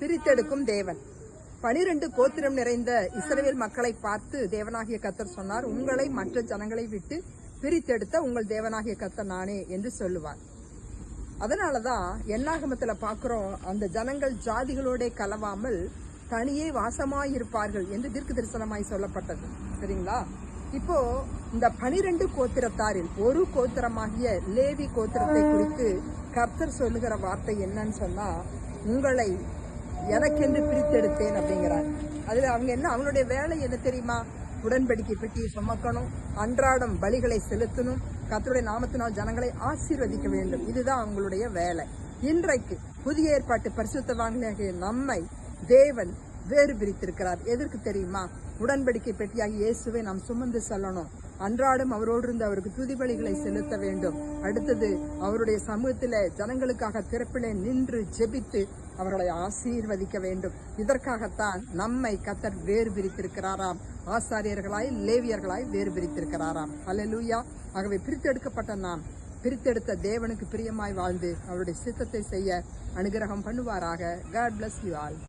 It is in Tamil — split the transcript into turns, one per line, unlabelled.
பிரித்தெடுக்கும் தேவன். பனிரெண்டு கோத்திரம் நிறைந்த இஸ்ரவேல் மக்களை பார்த்து தேவனாகிய கத்தர் சொன்னார் உங்களை மற்ற ஜனங்களை விட்டு பிரித்தெடுத்த உங்கள் தேவனாகிய கத்தர் நானே என்று சொல்லுவார். அதனாலதான் எண்ணாகமத்தில் பார்க்குறோம் அந்த ஜனங்கள் ஜாதிகளோட கலவாமல் தனியே வாசமாயிருப்பார்கள் என்று தீர்க்க தரிசனமாய் சொல்லப்பட்டது. சரிங்களா? இப்போ இந்த பனிரெண்டு கோத்திரத்தாரில் ஒரு கோத்திரமாகிய லேவி கோத்திரத்தை குறித்து கர்த்தர் சொல்லுகிற வார்த்தை என்னன்னு சொன்னா உங்களை எனக்கென்று பிரித்தெடுத்தேன் அப்படிங்கிறார். அதில் அவங்க என்ன அவங்களுடைய வேலை என்ன தெரியுமா? உடன்படிக்கை பெட்டியை சுமக்கணும் அன்றாடம் பலிகளை செலுத்தணும் கத்தருடைய நாமத்தினால் ஜனங்களை ஆசீர்வதிக்க வேண்டும். இதுதான் அவங்களுடைய வேலை. இன்றைக்கு புதிய ஏற்பாட்டு பரிசுத்தவான்களாகிய நம்மை தேவன் வேறு பிரித்திருக்கிறார். எதற்கு தெரியுமா? உடன்படிக்கை பெட்டியாகி இயேசுவை நாம் சுமந்து செல்லணும். அன்றாடம் அவரோடு இருந்து அவருக்கு துதிபலிகளை செலுத்த வேண்டும். அடுத்தது அவருடைய சமூகத்தில் ஜனங்களுக்காக திறப்பிலே நின்று ஜெபித்து அவர்களை ஆசீர்வதிக்க வேண்டும். இதற்காகத்தான் நம்மை கத்தர் வேறு பிரித்திருக்கிறாராம். ஆசாரியர்களாய் லேவியர்களாய் வேறு பிரித்திருக்கிறாராம். அலலூயா ஆகவே பிரித்தெடுக்கப்பட்ட நாம் பிரித்தெடுத்த தேவனுக்கு பிரியமாய் வாழ்ந்து அவருடைய சித்தத்தை செய்ய அனுகிரகம் பண்ணுவாராக. God bless you all